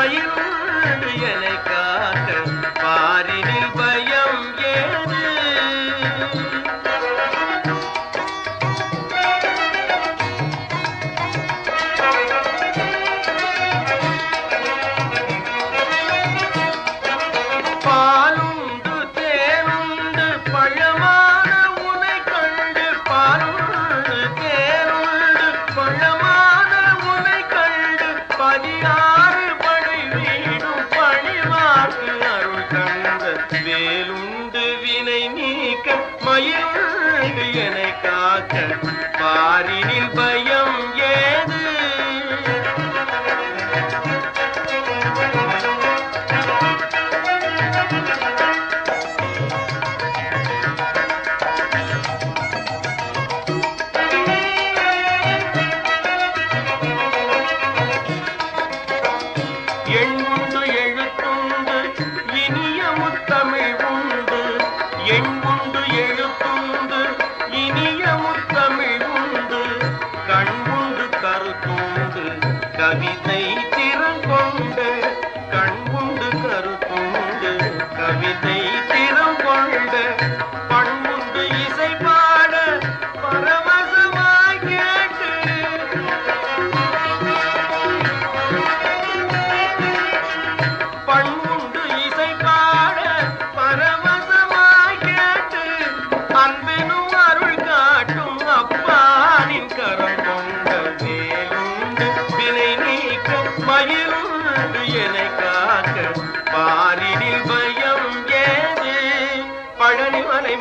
நீக்க மயிலுண்டு காக்க பாரினில் பயம் ஏது? பாலுண்டு தேனுண்டு பழமான உனை கண்டு பாலுண்டு தேனுண்டு பழமான உனை கண்டு வேலுண்டு வினை நீக்க மயிலுண்டு என காக்க பாரினில் பயம் ஏது? எண்ணுண்டு எழுத்துண்டு கவிதை என்னை காக்க பாரினில் பயம் ஏது? பழனி மலை